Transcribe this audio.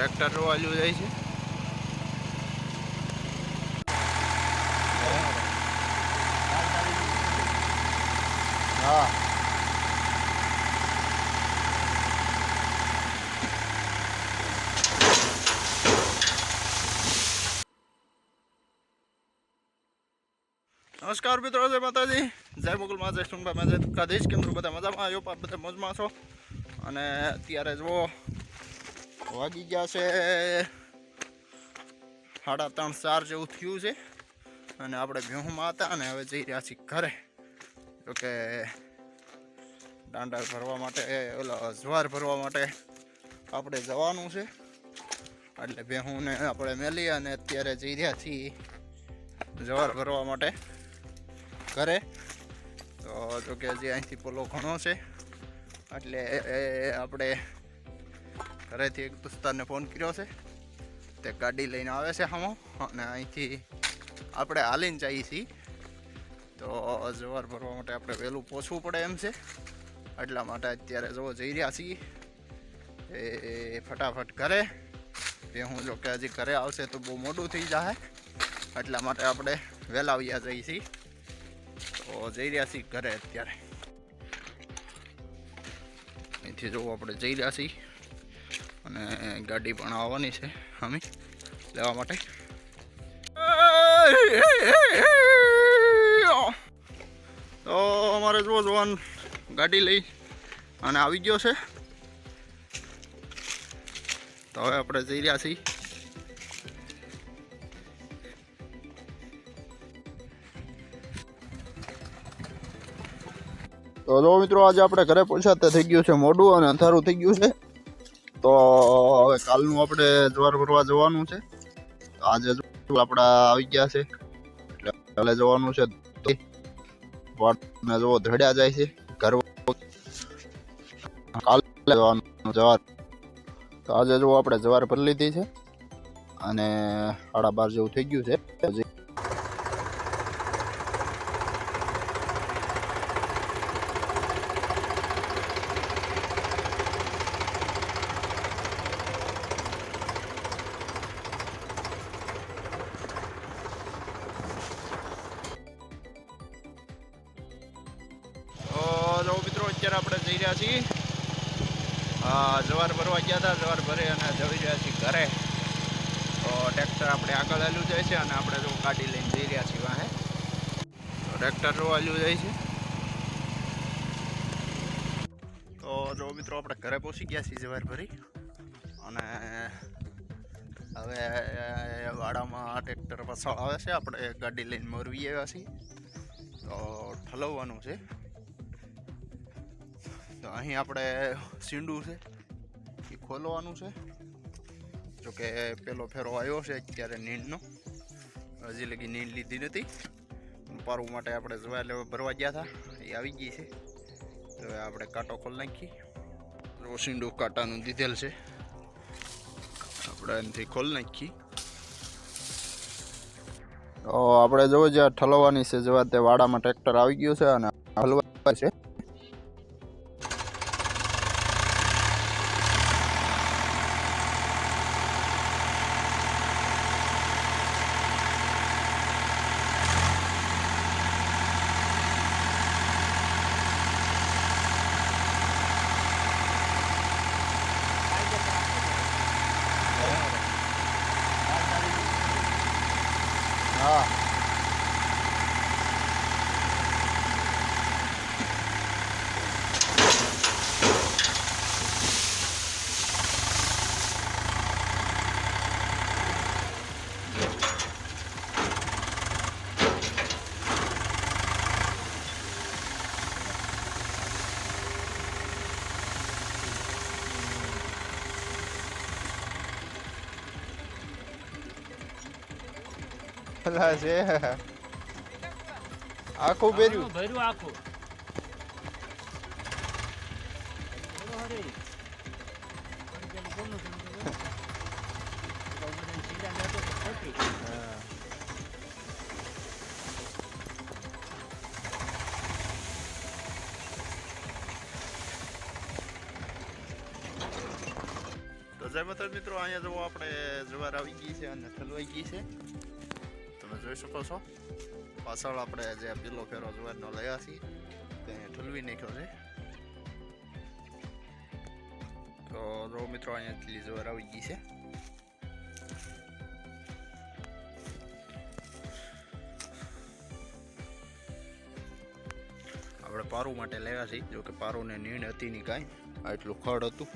Tractor વાલ્યું જાય છે. હા. નમસ્કાર મિત્રો જય માતાજી. જય મુગલમાં જય સુનભાઈ માં જય કાધીશ કેમ છો? બધા મજામાં? આવ્યો બધા મોજમાં છો. અને અત્યારે જુઓ વાગી ગયા છે. સાડા ત્રણ ચાર જેવું થયું છે. અને આપણે ભેહુમાં હતા અને હવે જઈ રહ્યા છીએ ઘરે. જોકે દાંડા ભરવા માટે, ઓલા જવાર ભરવા માટે આપણે જવાનું છે. એટલે ભેહુંને આપણે મેલી અને અત્યારે જઈ રહ્યા છીએ જવાર ભરવા માટે ઘરે. તો જો કે હજી અહીંથી પોલો ઘણો છે. એટલે આપણે ઘરેથી એક દોસ્તારને ફોન કર્યો છે. તે ગાડી લઈને આવે છે હામો. અને અહીંથી આપણે હાલીને જઈએ છીએ. તો જવાર ભરવા માટે આપણે વહેલું પહોંચવું પડે એમ છે. એટલા માટે અત્યારે જો જઈ રહ્યા છીએ. એ ફટાફટ ઘરે. એ હું જો કે હજી ઘરે આવશે તો બહુ મોડું થઈ જાય એટલા માટે આપણે વહેલા આવ્યા જઈએ છીએ. તો જઈ રહ્યા છીએ ઘરે અત્યારે. અહીંથી જો આપણે જઈ રહ્યા છીએ. અને ગાડી પણ આવવાની છે અમે લેવા માટે. તો અમારે જો જવાન ગાડી લઈ અને આવી ગયો છે. તો હવે આપણે જઈ રહ્યા છીએ. તો જો મિત્રો, આજે આપણે ઘરે પહોંચાતા થઈ ગયું છે મોડું અને અંધારું થઈ ગયું છે. તો હવે કાલનું આપણે જ્વાર ભરવા જવાનું છે. આજે આપણા આવી ગયા છે. એટલે જવાનું છે. તો ધડ્યા જાય છે. ઘર કાલે જવાનું જવાર. તો આજે જો આપણે જવાર ભરી લીધી છે. અને સાડા બાર જેવું થઈ ગયું છે. અત્યારે આપણે જઈ રહ્યા છીએ. જવાર ભરવા ગયા હતા, જવાર ભરે અને જઈ રહ્યા છીએ ઘરે. તો ટ્રેક્ટર આપણે આગળ હાલ્યું જાય છે અને આપણે જો ગાડી લઈને જઈ રહ્યા છીએ વાહે. તો ટ્રેક્ટર જો હાલ્યું જાય છે. તો જો મિત્રો આપણે ઘરે પહોંચી ગયા છીએ જવાર ભરી. અને હવે વાડામાં ટ્રેક્ટર પાછળ આવે છે. આપણે ગાડી લઈને મોરવી આવ્યા છીએ. તો ઠલવવાનું છે. તો અહીં આપણે સીંડું છે. એ ખોલવાનું છે. જોકે પેલો ફેરો આવ્યો છે અત્યારે નીંદનો. હજી લગી નીંદ લીધી નથી. પારવું માટે આપણે જોવા લેવા ભરવા ગયા હતા એ આવી ગઈ છે. તો હવે આપણે કાંટો ખોલ નાખી સિંડુ કાંટાનું દીધેલ છે. આપણે એનાથી ખોલ નાખી તો આપણે જોવો જ્યાં ઠલવવાની છે, જેવા તે વાડામાં ટ્રેક્ટર આવી ગયું છે અને હલવા છે. હા પેલા છે. આખું પહેર્યું ભર્યું. આખું. તો જય માતા મિત્રો અહીંયા જવો આપણે જવાર આવી ગઈ છે અને ઠલવાઈ ગઈ છે. જોઈ શકો છો. પાછળ આપણે જે પેલો ફેરો જવારનો લયા છીએ, તે ઠલવી નાખ્યો છે. તો જો મિત્રો, અહીંયા એટલી જવાર આવી ગઈ છે. આપણે પારું માટે લેવા છીએ જો કે પારુંને નીણ હતી નહીં કાંઈ આટલું ખડ હતું.